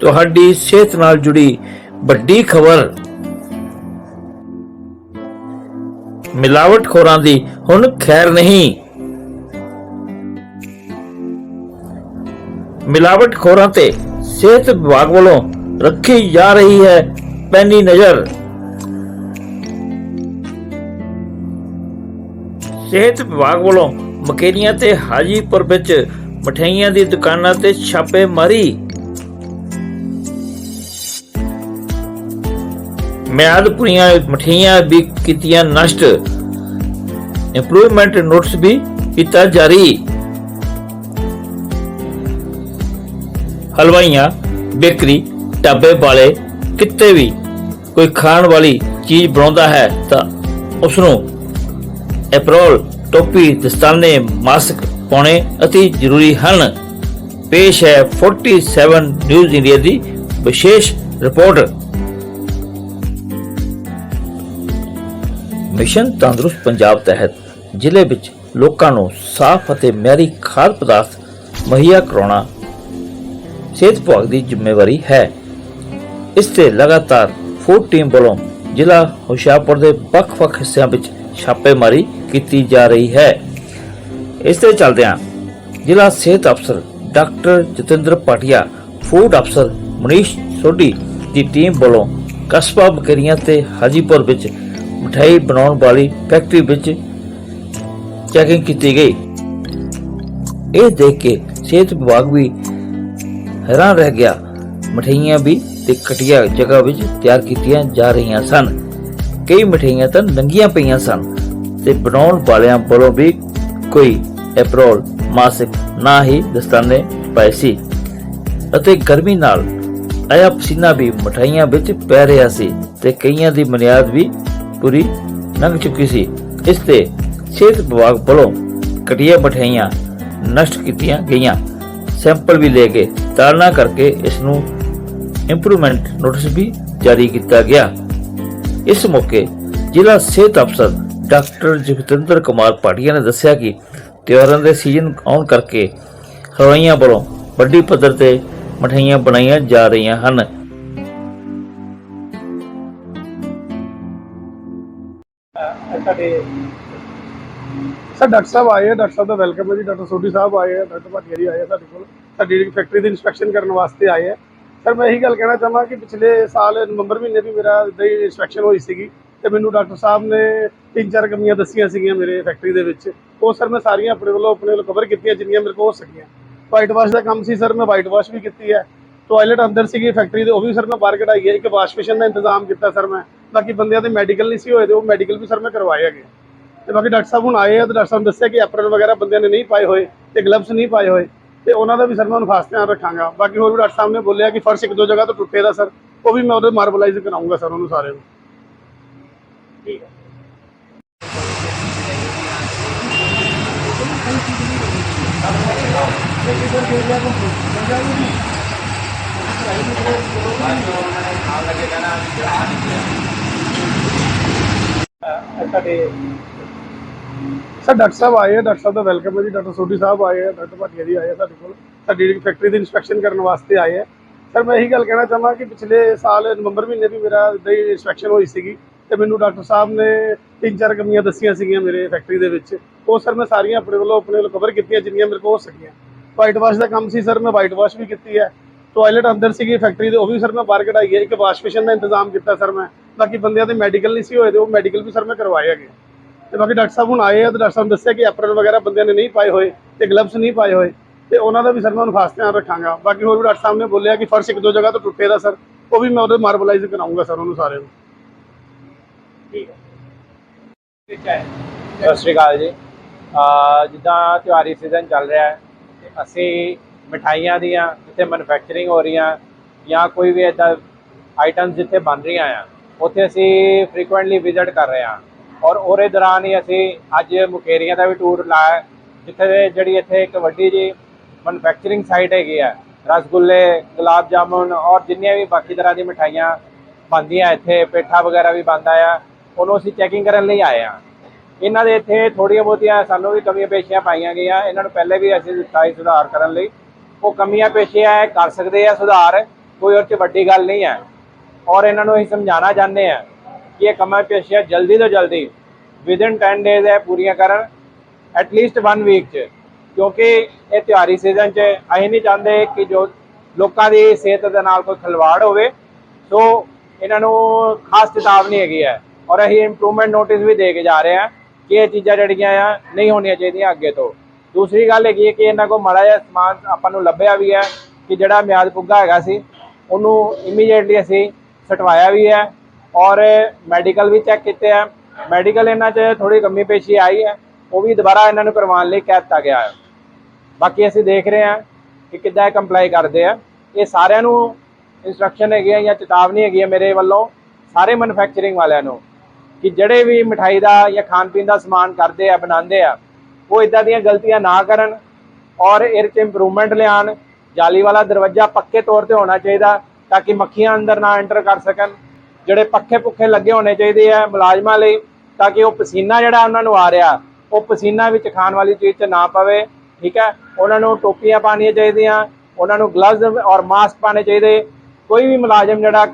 ਤੁਹਾਡੀ ਸਿਹਤ ਨਾਲ ਜੁੜੀ ਵੱਡੀ ਖਬਰ। ਮਿਲਾਵਟਖੋਰਾਂ ਦੀ ਹੁਣ ਖੈਰ ਨਹੀਂ। ਮਿਲਾਵਟਖੋਰਾਂ ਤੇ ਸਿਹਤ ਵਿਭਾਗ ਵੱਲੋਂ ਰੱਖੀ ਜਾ ਰਹੀ ਹੈ ਪੈਨੀ ਨਜ਼ਰ। ਸਿਹਤ ਵਿਭਾਗ ਵੱਲੋਂ ਮਕੇਰੀਆਂ ਤੇ ਹਾਜੀਪੁਰ ਵਿੱਚ ਮਠਿਆਈਆਂ ਦੀ ਦੁਕਾਨਾਂ ਤੇ ਛਾਪੇ ਮਾਰੀ ਮਿਆਦ ਪੁਰੀਆਂ ਵੀ ਕੀਤੀਆਂ, ਨਸ਼ਟ ਇੰਪਰੂਵਮੈਂਟ ਨੋਟਿਸ ਵੀ ਕੀਤਾ ਜਾਰੀ। ਹਲਵਾਈਆਂ, ਬੇਕਰੀ, ਢਾਬੇ ਵਾਲੇ, ਕਿਤੇ ਵੀ ਕੋਈ ਖਾਣ ਵਾਲੀ ਚੀਜ਼ ਬਣਾਉਂਦਾ ਹੈ ਤਾਂ ਉਸ ਨੂੰ ਐਪਰੋਲ ਟੋਪੀ, ਦਸਤਾਨੇ, ਮਾਸਕ ਪਾਉਣੇ ਅਤੀ ਜ਼ਰੂਰੀ ਹਨ। ਪੇਸ਼ ਹੈ 47 ਨਿਊਜ਼ ਇੰਡੀਆ ਦੀ ਵਿਸ਼ੇਸ਼ ਰਿਪੋਰਟ। ਮਿਸ਼ਨ ਤੰਦਰੁਸਤ ਪੰਜਾਬ ਤਹਿਤ ਜ਼ਿਲ੍ਹੇ ਵਿੱਚ ਲੋਕਾਂ ਨੂੰ ਸਾਫ਼ ਅਤੇ ਮਿਆਰੀ ਖਾਦ ਪਦਾਰਥ ਮੁਹੱਈਆ ਕਰਾਉਣਾ ਸਿਹਤ ਵਿਭਾਗ ਦੀ ਜ਼ਿੰਮੇਵਾਰੀ ਹੈ। ਇਸ ਤੇ ਲਗਾਤਾਰ ਫੂਡ ਟੀਮ ਵੱਲੋਂ ਜ਼ਿਲ੍ਹਾ ਹੁਸ਼ਿਆਰਪੁਰ ਦੇ ਵੱਖ-ਵੱਖ ਹਿੱਸਿਆਂ ਵਿੱਚ ਛਾਪੇਮਾਰੀ ਕੀਤੀ ਜਾ ਰਹੀ ਹੈ। ਇਸ ਦੇ ਚੱਲਦਿਆਂ ਜ਼ਿਲ੍ਹਾ ਸਿਹਤ ਅਫਸਰ ਡਾਕਟਰ ਜਤਿੰਦਰ ਪਾਟਿਆ ਫੂਡ ਅਫਸਰ ਮਨੀਸ਼ ਸੋਢੀ ਦੀ ਟੀਮ ਵੱਲੋਂ ਕਸਬਾ ਬਕਰੀਆਂ ਤੇ ਹਾਜੀਪੁਰ ਵਿੱਚ ਮਠਾਈ ਬਣਾਉਣ ਵਾਲੀ ਫੈਕਟਰੀ ਵਿੱਚ ਚੈਕਿੰਗ ਕੀਤੀ ਗਈ। ਇਹ ਦੇਖ ਕੇ ਸਿਹਤ ਵਿਭਾਗ ਵੀ ਹੈਰਾਨ ਰਹਿ ਗਿਆ। ਮਠਿਆਈਆਂ ਵੀ ਤੇ ਕਟਿਆ ਜਗ੍ਹਾ ਵਿੱਚ ਤਿਆਰ ਕੀਤੀਆਂ ਜਾ ਰਹੀਆਂ ਸਨ। ਕਈ ਮਠਿਆਈਆਂ ਤਾਂ ਨੰਗੀਆਂ ਪਈਆਂ ਸਨ ਤੇ ਬਣਾਉਣ ਵਾਲਿਆਂ ਵੱਲੋਂ ਵੀ ਕੋਈ ਐਪਰੋਲ ਮਾਸਕ ਨਾ ਹੀ ਦਸਤਾਨੇ ਪਏ ਸੀ। ਅਤੇ ਗਰਮੀ ਨਾਲ ਆਇਆ ਪਸੀਨਾ ਵੀ ਮਠਾਈਆਂ ਵਿੱਚ ਪੈ ਰਿਹਾ ਸੀ ਤੇ ਕਈਆਂ ਦੀ ਬੁਨਿਆਦ ਵੀ ਪੂਰੀ ਲੰਘ ਚੁੱਕੀ ਸੀ। ਇਸ ਤੇ ਸਿਹਤ ਵਿਭਾਗ ਵੱਲੋਂ ਘਟੀਆ ਮਠਿਆਈਆਂ ਨਸ਼ਟ ਕੀਤੀਆਂ ਗਈਆਂ। ਸੈਂਪਲ ਵੀ ਲੈ ਕੇ ਤਾਲਣਾ ਕਰਕੇ ਇਸ ਨੂੰ ਇੰਪਰੂਵਮੈਂਟ ਨੋਟਿਸ ਵੀ ਜਾਰੀ ਕੀਤਾ ਗਿਆ। ਇਸ ਮੌਕੇ ਜ਼ਿਲ੍ਹਾ ਸਿਹਤ ਅਫਸਰ ਡਾਕਟਰ ਜਗਤਿੰਦਰ ਕੁਮਾਰ ਪਾਟਿਆ ਨੇ ਦੱਸਿਆ ਕਿ ਤਿਉਹਾਰਾਂ ਦੇ ਸੀਜ਼ਨ ਆਉਣ ਕਰਕੇ ਹਲਵਾਈਆਂ ਵੱਲੋਂ ਵੱਡੀ ਪੱਧਰ ਤੇ ਮਠਿਆਈਆਂ ਬਣਾਈਆਂ ਜਾ ਰਹੀਆਂ ਹਨ। ਸਾਡੇ ਸਰ, ਡਾਕਟਰ ਸਾਹਿਬ ਆਏ ਆ, ਡਾਕਟਰ ਸਾਹਿਬ ਦਾ ਵੈਲਕਮ ਹੈ ਜੀ, ਡਾਕਟਰ ਸੋਢੀ ਸਾਹਿਬ ਆਏ ਆ, ਡਾਕਟਰ ਭਾਟੀਆ ਜੀ ਆਏ ਆ ਸਾਡੇ ਕੋਲ, ਸਾਡੀ ਜਿਹੜੀ ਫੈਕਟਰੀ ਦੀ ਇਨਸਪੈਕਸ਼ਨ ਕਰਨ ਵਾਸਤੇ ਆਏ ਆ। ਸਰ, ਮੈਂ ਇਹੀ ਗੱਲ ਕਹਿਣਾ ਚਾਹਾਂ ਕਿ ਪਿਛਲੇ ਸਾਲ ਨਵੰਬਰ ਮਹੀਨੇ ਵੀ ਮੇਰਾ ਇੱਦਾਂ ਹੀ ਇਨਸਪੈਕਸ਼ਨ ਹੋਈ ਸੀਗੀ ਤੇ ਮੈਨੂੰ ਡਾਕਟਰ ਸਾਹਿਬ ਨੇ ਤਿੰਨ ਚਾਰ ਕਮੀਆਂ ਦੱਸੀਆਂ ਸੀਗੀਆਂ ਮੇਰੇ ਫੈਕਟਰੀ ਦੇ ਵਿੱਚ। ਉਹ ਸਰ, ਮੈਂ ਸਾਰੀਆਂ ਆਪਣੇ ਵੱਲੋਂ ਆਪਣੇ ਵੱਲੋਂ ਕਵਰ ਕੀਤੀਆਂ, ਜਿੰਨੀਆਂ ਮੇਰੇ ਕੋਲ ਹੋ ਸਕੀਆਂ। ਵਾਈਟ ਵਾਸ਼ ਦਾ ਕੰਮ ਸੀ ਸਰ, ਮੈਂ ਵਾਈਟ ਵਾਸ਼ ਵੀ ਕੀਤੀ ਹੈ। ਟਾਇਲਟ ਅੰਦਰ ਸੀਗੀ ਫੈਕਟਰੀ ਦੇ, ਉਹ ਵੀ ਸਰ ਮੈਂ ਬਾਹਰ ਕਢਾਈ ਹੈ। ਇੱਕ ਵਾਸ਼ ਦਾ ਇੰਤਜ਼ਾਮ ਕੀਤਾ ਸਰ ਮੈਂ। ਬਾਕੀ ਬੰਦਿਆਂ ਦੇ ਮੈਡੀਕਲ ਨਹੀਂ ਸੀ ਹੋਏ ਤੇ ਉਹ ਮੈਡੀਕਲ ਵੀ ਸਰ ਮੈਂ ਕਰਵਾਏ ਹੈਗੇ। ਤੇ ਬਾਕੀ ਡਾਕਟਰ ਸਾਹਿਬ ਹੁਣ ਆਏ ਆ ਤੇ ਡਾਕਟਰ ਸਾਹਿਬ ਨੇ ਦੱਸਿਆ ਕਿ ਐਪਰਨ ਵਗੈਰਾ ਬੰਦਿਆਂ ਨੇ ਨਹੀਂ ਪਾਏ ਹੋਏ ਤੇ ਗਲਵਸ ਨਹੀਂ ਪਾਏ ਹੋਏ। ਤੇ ਉਹਨਾਂ ਦਾ ਵੀ ਸਰ ਮੈਂ ਹੁਣ ਖਾਸ ਧਿਆਨ ਰੱਖਾਂਗਾ। ਬਾਕੀ ਹੋਰ ਵੀ ਡਾਕਟਰ ਸਾਹਿਬ ਨੇ ਬੋਲਿਆ ਕਿ ਫਰਸ਼ ਇੱਕ ਦੋ ਜਗ੍ਹਾ ਤੋਂ ਟੁੱਟੇ ਦਾ ਸਰ। ਉਹ ਵੀ ਮੈਂ ਉਹਦੇ ਮਾਰਬਲਾਈਜ਼ ਕਰਾਉਂਗਾ ਸਰ ਉਹਨੂੰ ਸਾਰੇ ਨੂੰ। ਠੀਕ ਹੈ। ਸਾਡੇ ਸਰ ਡਾਕਟਰ ਸਾਹਿਬ ਆਏ ਆ, ਡਾਕਟਰ ਸਾਹਿਬ ਦਾ ਵੈਲਕਮ ਹੈ ਜੀ, ਡਾਕਟਰ ਸੋਢੀ ਸਾਹਿਬ ਆਏ ਆ, ਡਾਕਟਰ ਭਾਟੀਆ ਜੀ ਆਏ ਆ ਸਾਡੇ ਕੋਲ। ਸਾਡੀ ਫੈਕਟਰੀ ਦੀ ਇਨਸਪੈਕਸ਼ਨ ਕਰਨ ਵਾਸਤੇ ਆਏ ਆ। ਸਰ, ਮੈਂ ਇਹੀ ਗੱਲ ਕਹਿਣਾ ਚਾਹਾਂ ਕਿ ਪਿਛਲੇ ਸਾਲ ਨਵੰਬਰ ਮਹੀਨੇ ਵੀ ਮੇਰਾ ਇੱਦਾਂ ਇਨਸਪੈਕਸ਼ਨ ਹੋਈ ਸੀਗੀ ਤੇ ਮੈਨੂੰ ਡਾਕਟਰ ਸਾਹਿਬ ਨੇ ਤਿੰਨ ਚਾਰ ਕਮੀਆਂ ਦੱਸੀਆਂ ਸੀਗੀਆਂ ਮੇਰੇ ਫੈਕਟਰੀ ਦੇ ਵਿੱਚ। ਉਹ ਸਰ, ਮੈਂ ਸਾਰੀਆਂ ਆਪਣੇ ਵੱਲੋਂ ਆਪਣੇ ਵੱਲੋਂ ਕਵਰ ਕੀਤੀਆਂ, ਜਿੰਨੀਆਂ ਮੇਰੇ ਕੋਲ ਹੋ ਸਕੀਆਂ। ਵਾਈਟ ਵਾਸ਼ ਦਾ ਕੰਮ ਸੀ ਸਰ, ਮੈਂ ਵਾਈਟ ਵਾਸ਼ ਵੀ ਕੀਤੀ ਹੈ। ਟਾਇਲਟ ਅੰਦਰ ਸੀਗੀ ਫੈਕਟਰੀ ਦੇ, ਉਹ ਵੀ ਸਰ ਮੈਂ ਬਾਹਰ ਕਢਾਈ ਹੈ, ਇੱਕ ਵਾਸ਼ ਬੇਸਿਨ ਦਾ ਇੰਤਜ਼ਾਮ ਕੀਤਾ ਸਰ ਮੈਂ। ਬਾਕੀ ਬੰਦਿਆਂ ਦੇ ਮੈਡੀਕਲ ਨਹੀਂ ਸੀ ਹੋਏ ਤੇ ਉਹ ਮੈਡੀਕਲ ਵੀ ਸਰ ਮੈਂ ਕਰਵਾਏ ਹੈਗੇ। ਤੇ ਬਾਕੀ ਡਾਕਟਰ ਸਾਹਿਬ ਹੁਣ ਆਏ ਆ ਤੇ ਡਾਕਟਰ ਸਾਹਿਬ ਨੇ ਦੱਸਿਆ ਕਿ ਐਪਰਨ ਵਗੈਰਾ ਬੰਦਿਆਂ ਨੇ ਨਹੀਂ ਪਾਏ ਹੋਏ ਤੇ ਗਲਵਸ ਨਹੀਂ ਪਾਏ ਹੋਏ। ਤੇ ਉਹਨਾਂ ਦਾ ਵੀ ਸਰ ਮੈਂ ਹੁਣ ਖਾਸ ਧਿਆਨ ਰੱਖਾਂਗਾ। ਬਾਕੀ ਹੋਰ ਵੀ ਡਾਕਟਰ ਸਾਹਿਬ ਨੇ ਬੋਲਿਆ ਕਿ ਫਰਸ਼ ਇੱਕ ਦੋ ਜਗ੍ਹਾ ਤੋਂ ਟੁੱਟੇ ਦਾ ਸਰ, ਉਹ ਵੀ ਮੈਂ ਉਹਦੇ ਮਾਰਬਲਾਈਜ਼ ਕਰਾਉਂਗਾ ਸਰ ਉਹਨੂੰ ਸਾਰੇ ਨੂੰ। ਠੀਕ ਹੈ। ਸਤਿ ਸ਼੍ਰੀ ਅਕਾਲ ਜੀ। ਜਿੱਦਾਂ ਤਿਉਹਾਰੀ ਸੀਜ਼ਨ ਚੱਲ ਰਿਹਾ ਹੈ ਅਸੀਂ ਮਠਾਈਆਂ ਦੀਆਂ, ਜਿੱਥੇ ਮੈਨੂਫੈਕਚਰਿੰਗ ਹੋ ਰਹੀਆਂ, ਜਾਂ ਕੋਈ ਵੀ ਇਦਾਂ ਆਈਟਮਸ ਜਿੱਥੇ ਬਣ ਰਹੀਆਂ ਆ, ਉੱਥੇ ਅਸੀਂ ਫ੍ਰੀਕੁਐਂਟਲੀ ਵਿਜ਼ਿਟ ਕਰ ਰਹੇ ਹਾਂ। ਔਰ ਉਹਦੇ ਦੌਰਾਨ ਹੀ ਅਸੀਂ ਅੱਜ ਮੁਕੇਰੀਆਂ ਦਾ ਵੀ ਟੂਰ ਲਾਇਆ ਜਿੱਥੇ ਜਿਹੜੀ ਇੱਥੇ ਇੱਕ ਵੱਡੀ ਜੀ ਮੈਨੂਫੈਕਚਰਿੰਗ ਸਾਈਟ ਹੈਗੀ ਆ, ਰਸਗੁੱਲੇ, ਗੁਲਾਬ ਜਾਮੁਨ, ਔਰ ਜਿੰਨੀਆਂ ਵੀ ਬਾਕੀ ਤਰ੍ਹਾਂ ਦੀ ਮਠਾਈਆਂ ਬਣਦੀਆਂ ਇੱਥੇ, ਪੇਠਾ ਵਗੈਰਾ ਵੀ ਬਣਦਾ ਆ, ਉਹਨੂੰ ਅਸੀਂ ਚੈਕਿੰਗ ਕਰਨ ਲਈ ਆਏ ਆ ਇਹਨਾਂ ਦੇ ਇੱਥੇ ਥੋੜੀਆਂ ਬਹੁਤੀਆਂ ਸਾਨੂੰ ਵੀ ਕਮੀਆਂ ਪੇਸ਼ੀਆਂ ਪਾਈਆਂ ਗਈਆਂ, ਇਹਨਾਂ ਨੂੰ ਪਹਿਲੇ ਵੀ ਅਸੀਂ ਦਿੱਤਾ ਸੁਧਾਰ ਕਰਨ ਲਈ। ਉਹ ਕਮੀਆਂ ਪੇਸ਼ੀਆਂ ਇਹ ਕਰ ਸਕਦੇ ਆ ਸੁਧਾਰ, ਕੋਈ ਉਹ 'ਚ ਵੱਡੀ ਗੱਲ ਨਹੀਂ ਹੈ। ਔਰ ਇਹਨਾਂ ਨੂੰ ਅਸੀਂ ਸਮਝਾਉਣਾ ਚਾਹੁੰਦੇ ਆ ਕਿ ਇਹ ਕਮਾਂ ਪੇਸ਼ੀਆਂ ਜਲਦੀ ਤੋਂ ਜਲਦੀ ਵਿਦਿਨ 10 ਡੇਜ਼ ਹੈ ਪੂਰੀਆਂ ਕਰਨ ਐਟਲੀਸਟ 1 ਵੀਕ ਚ। ਕਿਉਂਕਿ ਇਹ ਤਿਉਹਾਰੀ ਸੀਜ਼ਨ ਚ ਅਸੀਂ ਨਹੀਂ ਚਾਹੁੰਦੇ ਕਿ ਜੋ ਲੋਕਾਂ ਦੀ ਸਿਹਤ ਦੇ ਨਾਲ ਕੋਈ ਖਿਲਵਾੜ ਹੋਵੇ। ਸੋ ਇਹਨਾਂ ਨੂੰ ਖਾਸ ਚੇਤਾਵਨੀ ਹੈਗੀ ਹੈ। ਔਰ ਅਸੀਂ ਇੰਪਰੂਵਮੈਂਟ ਨੋਟਿਸ ਵੀ ਦੇ ਕੇ ਜਾ ਰਹੇ ਹਾਂ ਕਿ ਇਹ ਚੀਜ਼ਾਂ ਜਿਹੜੀਆਂ ਆ, ਨਹੀਂ ਹੋਣੀਆਂ ਚਾਹੀਦੀਆਂ ਅੱਗੇ ਤੋਂ। ਦੂਸਰੀ ਗੱਲ ਹੈਗੀ ਹੈ ਕਿ ਇਹਨਾਂ ਕੋਲ ਮਾੜਾ ਜਿਹਾ ਸਮਾਨ ਆਪਾਂ ਨੂੰ ਲੱਭਿਆ ਵੀ ਹੈ ਕਿ ਜਿਹੜਾ ਮਿਆਦ ਪੁੱਗਾ ਹੈਗਾ ਸੀ, ਉਹਨੂੰ ਇਮੀਡੀਏਟਲੀ ਅਸੀਂ ਸਟਵਾਇਆ ਵੀ ਹੈ ਔਰ ਮੈਡੀਕਲ ਵੀ ਚੈੱਕ ਕੀਤੇ ਆ ਮੈਡੀਕਲ ਇਹਨਾਂ 'ਚ ਥੋੜੀ ਕਮੀ ਪੇਸ਼ੀ ਆਈ ਹੈ, ਉਹ ਵੀ ਦੁਬਾਰਾ ਇਹਨਾਂ ਨੂੰ ਕਰਵਾਉਣ ਲਈ ਕਹਿ ਦਿੱਤਾ ਗਿਆ ਹੈ। ਬਾਕੀ ਅਸੀਂ ਦੇਖ ਰਹੇ ਹਾਂ ਕਿ ਕਿੱਦਾਂ ਕੰਪਲਾਈ ਕਰਦੇ ਆ। ਇਹ ਸਾਰਿਆਂ ਨੂੰ ਇਨਸਟਰਕਸ਼ਨ ਹੈਗੀ ਹੈ ਜਾਂ ਚੇਤਾਵਨੀ ਹੈਗੀ ਹੈ ਮੇਰੇ ਵੱਲੋਂ, ਸਾਰੇ ਮੈਨੂਫੈਕਚਰਿੰਗ ਵਾਲਿਆਂ ਨੂੰ ਕਿ ਜਿਹੜੇ ਵੀ ਮਠਾਈ ਦਾ ਜਾਂ ਖਾਣ ਪੀਣ ਦਾ ਸਮਾਨ ਕਰਦੇ ਆ, ਬਣਾਉਂਦੇ ਆ ਉਹ ਇਦਾਂ ਦੀਆਂ ਗਲਤੀਆਂ ਨਾ ਕਰਨ ਔਰ ਇਹਦੇ 'ਚ ਇੰਪਰੂਵਮੈਂਟ ਲਿਆਉਣ। ਜਾਲੀ ਵਾਲਾ ਦਰਵਾਜ਼ਾ ਪੱਕੇ ਤੌਰ ਤੇ ਹੋਣਾ ਚਾਹੀਦਾ ਤਾਂ ਕਿ ਮੱਖੀਆਂ ਅੰਦਰ ਨਾ ਐਂਟਰ ਕਰ ਸਕਣ। ਜਿਹੜੇ ਪੱਖੇ ਪੁੱਖੇ ਲੱਗੇ ਹੋਣੇ ਚਾਹੀਦੇ ਆ ਮੁਲਾਜ਼ਮਾਂ ਲਈ ਤਾਂ ਕਿ ਉਹ ਪਸੀਨਾ ਜਿਹੜਾ ਉਹਨਾਂ ਨੂੰ ਆ ਰਿਹਾ, ਉਹ ਪਸੀਨਾ ਵਿੱਚ ਖਾਣ ਵਾਲੀ ਚੀਜ਼ 'ਚ ਨਾ ਪਵੇ, ਠੀਕ ਹੈ? ਉਹਨਾਂ ਨੂੰ ਟੋਪੀਆਂ ਪਾਉਣੀਆਂ ਚਾਹੀਦੀਆਂ, ਉਹਨਾਂ ਨੂੰ ਗਲਵਜ਼ ਔਰ ਮਾਸਕ ਪਾਣੇ ਚਾਹੀਦੇ। ਕੋਈ ਵੀ ਮੁਲਾਜ਼ਮ ਜਿਹੜਾ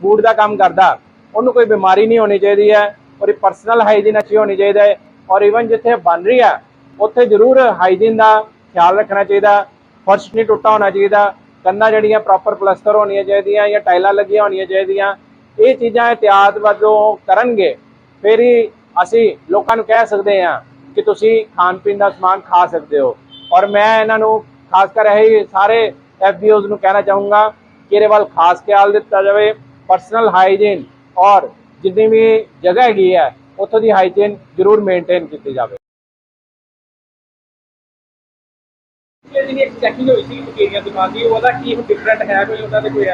ਫੂਡ ਦਾ ਕੰਮ ਕਰਦਾ, ਉਹਨੂੰ ਕੋਈ ਬਿਮਾਰੀ ਨਹੀਂ ਹੋਣੀ ਚਾਹੀਦੀ ਹੈ। ਔਰ ਪਰਸਨਲ ਹਾਈਜੀਨ ਅੱਛੀ ਹੋਣੀ ਚਾਹੀਦਾ ਹੈ। ਔਰ ਇਵਨ ਜਿੱਥੇ ਬਣ ਰਹੀ ਹੈ ਉੱਥੇ ਜ਼ਰੂਰ ਹਾਈਜੀਨ ਦਾ ਖਿਆਲ ਰੱਖਣਾ ਚਾਹੀਦਾ, ਫਰਸ਼ ਨਹੀਂ ਟੁੱਟਾ ਹੋਣਾ ਚਾਹੀਦਾ, ਕੰਨਾਂ ਜਿਹੜੀਆਂ ਪ੍ਰੋਪਰ ਪਲਸਟਰ ਹੋਣੀਆਂ ਚਾਹੀਦੀਆਂ ਜਾਂ ਟਾਈਲਾਂ ਲੱਗੀਆਂ ਹੋਣੀਆਂ ਚਾਹੀਦੀਆਂ, ਇਹ ਚੀਜ਼ਾਂ ਇhtiyat ਵਜੋਂ ਕਰਨਗੇ। ਫਿਰ ਹੀ ਅਸੀਂ ਲੋਕਾਂ ਨੂੰ ਕਹਿ ਸਕਦੇ ਹਾਂ ਕਿ ਤੁਸੀਂ ਖਾਣ ਪੀਣ ਦਾ ਸਮਾਨ ਖਾ ਸਕਦੇ ਹੋ। ਔਰ ਮੈਂ ਇਹਨਾਂ ਨੂੰ ਖਾਸ ਕਰ ਇਹ ਸਾਰੇ ਐਫਬੀਓਜ਼ ਨੂੰ ਕਹਿਣਾ ਚਾਹੂੰਗਾ ਕਿ ਇਹਦੇ ਵੱਲ ਖਾਸ ਖਿਆਲ ਦਿੱਤਾ ਜਾਵੇ ਪਰਸਨਲ ਹਾਈਜੀਨ ਔਰ ਜਿੰਨੀ ਵੀ ਜਗ੍ਹਾ ਹੈਗੀ ਹੈ, ਉੱਥੋਂ ਦੀ ਹਾਈਜੀਨ ਜ਼ਰੂਰ ਮੇਨਟੇਨ ਕੀਤੀ ਜਾਵੇ। ਪਿਛਲੇ ਦਿਨ ਇੱਕ ਚੈਕਿੰਗ ਹੋਈ ਸੀ ਟਕੇਰੀਆਂ ਦੁਕਾਨ ਦੀ, ਉਹਦਾ ਕੀ ਡਿਫਰੈਂਟ ਹੈ ਕੋਈ? ਉਹਦਾ ਤੇ ਕੋਈ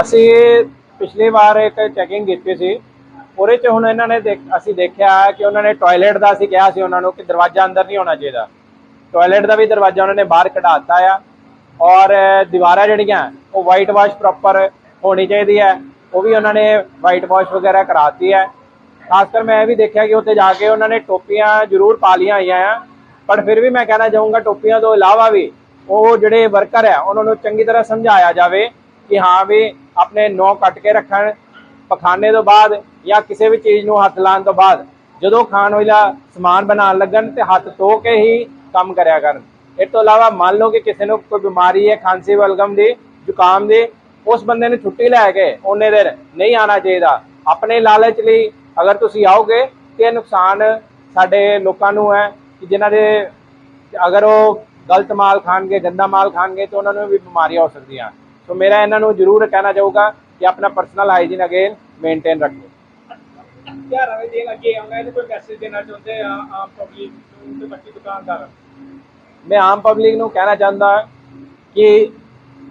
ਅਸੀਂ ਪਿਛਲੀ ਵਾਰ ਇੱਕ ਚੈਕਿੰਗ ਕੀਤੀ ਸੀ। ਉਹਦੇ ਚ ਹੁਣ ਇਹਨਾਂ ਨੇ ਅਸੀਂ ਦੇਖਿਆ ਕਿ ਉਹਨਾਂ ਨੇ ਟਾਇਲਟ ਦਾ ਅਸੀਂ ਕਿਹਾ ਸੀ ਉਹਨਾਂ ਨੂੰ ਕਿ ਦਰਵਾਜ਼ਾ ਅੰਦਰ ਨਹੀਂ ਹੋਣਾ ਚਾਹੀਦਾ। ਟਾਇਲਟ ਦਾ ਵੀ ਦਰਵਾਜ਼ਾ ਉਹਨਾਂ ਨੇ ਬਾਹਰ ਕਢਾ ਆ। ਔਰ ਦੀਵਾਰਾਂ ਜਿਹੜੀਆਂ, ਉਹ ਵਾਈਟ ਵਾਸ਼ ਪ੍ਰੋਪਰ ਹੋਣੀ ਚਾਹੀਦੀ ਹੈ। ਉਹ ਵੀ ਉਹਨਾਂ ਨੇ ਵਾਈਟ ਵਾਸ਼ ਵਗੈਰਾ ਕਰਾਤੀ ਹੈ। ਖਾਸ ਕਰ ਮੈਂ ਇਹ ਵੀ ਦੇਖਿਆ ਕਿ ਉੱਥੇ ਜਾ ਕੇ ਉਹਨਾਂ ਨੇ ਟੋਪੀਆਂ ਜ਼ਰੂਰ ਪਾ ਲਈਆਂ ਹੋਈਆਂ ਆ। ਪਰ ਫਿਰ ਵੀ ਮੈਂ ਕਹਿਣਾ ਚਾਹੂੰਗਾ ਟੋਪੀਆਂ ਤੋਂ ਇਲਾਵਾ ਵੀ ਉਹ ਜਿਹੜੇ ਵਰਕਰ ਹੈ, ਉਹਨਾਂ ਨੂੰ ਚੰਗੀ ਤਰ੍ਹਾਂ ਸਮਝਾਇਆ ਜਾਵੇ ਕਿ ਹਾਂ ਵੀ ਆਪਣੇ ਨੌ ਕੱਟ ਕੇ ਰੱਖਣ, ਪਖਾਨੇ ਤੋਂ ਬਾਅਦ ਜਾਂ ਕਿਸੇ ਵੀ ਚੀਜ਼ ਨੂੰ ਹੱਥ ਲਾਉਣ ਤੋਂ ਬਾਅਦ, ਜਦੋਂ ਖਾਣ ਵਾਲਾ ਸਮਾਨ ਬਣਾਉਣ ਲੱਗਣ ਤੇ ਹੱਥ ਧੋ ਕੇ ਹੀ ਕੰਮ ਕਰਿਆ ਕਰਨ। ਇਸ ਤੋਂ ਇਲਾਵਾ ਮੰਨ ਲਓ ਕਿ ਕਿਸੇ ਨੂੰ ਕੋਈ ਬਿਮਾਰੀ ਹੈ, ਖਾਂਸੀ, ਵਲਗਮ ਦੀ, ਜ਼ੁਕਾਮ ਦੀ, ਉਸ ਬੰਦੇ ਨੂੰ ਛੁੱਟੀ ਲੈ ਕੇ ਉਹਨੇ ਦਿਨ ਨਹੀਂ ਆਣਾ ਚਾਹੀਦਾ। ਆਪਣੇ ਲਾਲਚ ਲਈ ਅਗਰ ਤੁਸੀਂ ਆਓਗੇ ਤੇ ਨੁਕਸਾਨ ਸਾਡੇ ਲੋਕਾਂ ਨੂੰ ਹੈ ਕਿ ਜਿਨ੍ਹਾਂ ਦੇ ਅਗਰ ਉਹ ਗਲਤ ਮਾਲ ਖਾਣਗੇ ਗੰਦਾ ਮਾਲ ਖਾਣਗੇ ਤਾਂ ਉਹਨਾਂ ਨੂੰ ਵੀ ਬਿਮਾਰੀਆਂ ਹੋ ਸਕਦੀਆਂ। ਸੋ ਮੇਰਾ ਇਹਨਾਂ ਨੂੰ ਜ਼ਰੂਰ ਕਹਿਣਾ ਚਾਹੂਗਾ ਕਿ ਆਪਣਾ ਪਰਸਨਲ ਹਾਈਜੀਨ ਅਗੇਨ ਮੇਨਟੇਨ ਰੱਖੋ। ਦੇ ਦਿਨ ਅੱਗੇ ਆਉਂਦਾ ਇਹਦੇ ਕੋਈ ਮੈਸੇਜ ਦੇਣਾ ਚਾਹੁੰਦੇ ਆ ਆਮ ਪਬਲਿਕ ਨੂੰ ਤੇ ਬਾਕੀ ਦੁਕਾਨਦਾਰ। ਮੈਂ ਆਮ ਪਬਲਿਕ ਨੂੰ ਕਹਿਣਾ ਚਾਹੁੰਦਾ ਕਿ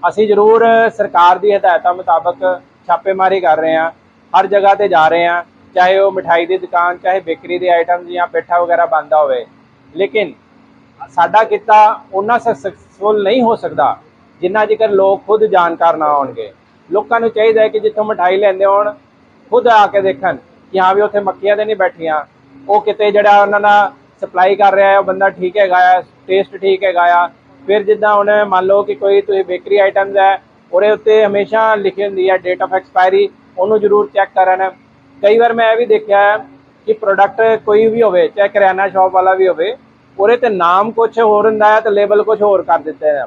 ਅਸੀਂ ਜ਼ਰੂਰ ਸਰਕਾਰ ਦੀ ਹਦਾਇਤਾਂ ਮੁਤਾਬਕ ਛਾਪੇਮਾਰੀ ਕਰ ਰਹੇ ਹਾਂ ਹਰ ਜਗ੍ਹਾ ਤੇ ਜਾ ਰਹੇ ਹਾਂ ਚਾਹੇ ਉਹ ਮਿਠਾਈ ਦੀ ਦੁਕਾਨ ਚਾਹੇ ਬੇਕਰੀ ਦੇ ਆਈਟਮ ਜਾਂ ਪੇਠਾ ਵਗੈਰਾ ਬੰਦਾ ਹੋਵੇ। ਲੇਕਿਨ ਸਾਡਾ ਕਿੱਤਾ ਉਹਨਾਂ ਸਕਸੈਸਫੁਲ ਨਹੀਂ ਹੋ ਸਕਦਾ ਜਿੰਨਾ ਜੇਕਰ ਲੋਕ ਖੁਦ ਜਾਣਕਾਰ ਨਾ ਹੋਣਗੇ। ਲੋਕਾਂ ਨੂੰ ਚਾਹੀਦਾ ਹੈ ਕਿ ਜਿੱਥੋਂ ਮਠਾਈ ਲੈਂਦੇ ਹੋਣ, ਖੁਦ ਆ ਕੇ ਦੇਖਣ ਕਿ ਹਾਂ ਵੀ ਉੱਥੇ ਮੱਕੀਆਂ ਤੇ ਨਹੀਂ ਬੈਠੀਆਂ। ਉਹ ਕਿਤੇ ਜਿਹੜਾ ਉਹਨਾਂ ਦਾ ਸਪਲਾਈ ਕਰ ਰਿਹਾ ਹੈ, ਉਹ ਬੰਦਾ ਠੀਕ ਹੈਗਾ ਆ ਟੇਸਟ ਠੀਕ ਹੈਗਾ ਆ। ਫਿਰ ਜਿੱਦਾਂ ਹੁਣ ਮੰਨ ਲਓ ਕਿ ਕੋਈ ਤੁਸੀਂ ਬੇਕਰੀ ਆਈਟਮਸ ਹੈ, ਉਹਦੇ ਉੱਤੇ ਹਮੇਸ਼ਾ ਲਿਖੀ ਹੁੰਦੀ ਹੈ ਡੇਟ ਆਫ ਐਕਸਪਾਇਰੀ ਉਹਨੂੰ ਜ਼ਰੂਰ ਚੈੱਕ ਕਰਨ। ਕਈ ਵਾਰ ਮੈਂ ਇਹ ਵੀ ਦੇਖਿਆ ਹੈ ਕਿ ਪ੍ਰੋਡਕਟ ਕੋਈ ਵੀ ਹੋਵੇ, ਚਾਹੇ ਕਰਿਆਨਾ ਸ਼ਾਪ ਵਾਲਾ ਵੀ ਹੋਵੇ ਉਹਦੇ ਤੇ ਨਾਮ ਕੁਝ ਹੋਰ ਹੁੰਦਾ ਹੈ ਤੇ ਲੇਬਲ ਕੁਝ ਹੋਰ ਕਰ ਦਿੱਤੇ ਹੈ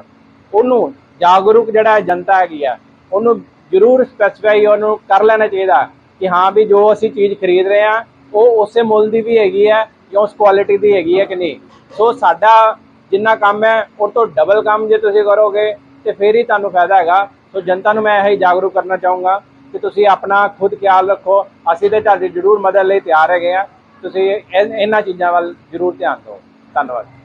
ਉਹਨੂੰ ਜਾਗਰੂਕ ਜਿਹੜਾ ਹੈ ਜਨਤਾ ਹੈਗੀ ਆ, ਉਹਨੂੰ ਜ਼ਰੂਰ ਸਪੈਸੀਫਾਈ ਉਹਨੂੰ ਕਰ ਲੈਣਾ ਚਾਹੀਦਾ ਕਿ ਹਾਂ ਵੀ ਜੋ ਅਸੀਂ ਚੀਜ਼ ਖਰੀਦ ਰਹੇ ਆ ਉਹ ਉਸੇ ਮੁੱਲ ਦੀ ਵੀ ਹੈਗੀ ਹੈ ਜਾਂ ਉਸ ਕੁਆਲਿਟੀ ਦੀ ਹੈਗੀ ਹੈ ਕਿ ਨਹੀਂ। ਸੋ ਸਾਡਾ ਜਿੰਨਾ ਕੰਮ ਹੈ, ਉਹ ਤੋਂ ਡਬਲ ਕੰਮ ਜੇ ਤੁਸੀਂ ਕਰੋਗੇ, ਤੇ ਫਿਰ ਹੀ ਤੁਹਾਨੂੰ ਫਾਇਦਾ ਹੈਗਾ। ਸੋ ਜਨਤਾ ਨੂੰ ਮੈਂ ਇਹ ਹੀ ਜਾਗਰੂਕ ਕਰਨਾ ਚਾਹੂੰਗਾ ਕਿ ਤੁਸੀਂ ਆਪਣਾ ਖੁਦ ਖਿਆਲ ਰੱਖੋ। ਅਸੀਂ ਤੇ ਤੁਹਾਡੀ ਜ਼ਰੂਰ ਮਦਦ ਲਈ ਤਿਆਰ ਹੈਗੇ ਆ ਤੁਸੀਂ ਇਹ- ਇਹਨਾਂ ਚੀਜ਼ਾਂ ਵੱਲ ਜ਼ਰੂਰ ਧਿਆਨ ਦਿਓ। ਧੰਨਵਾਦ।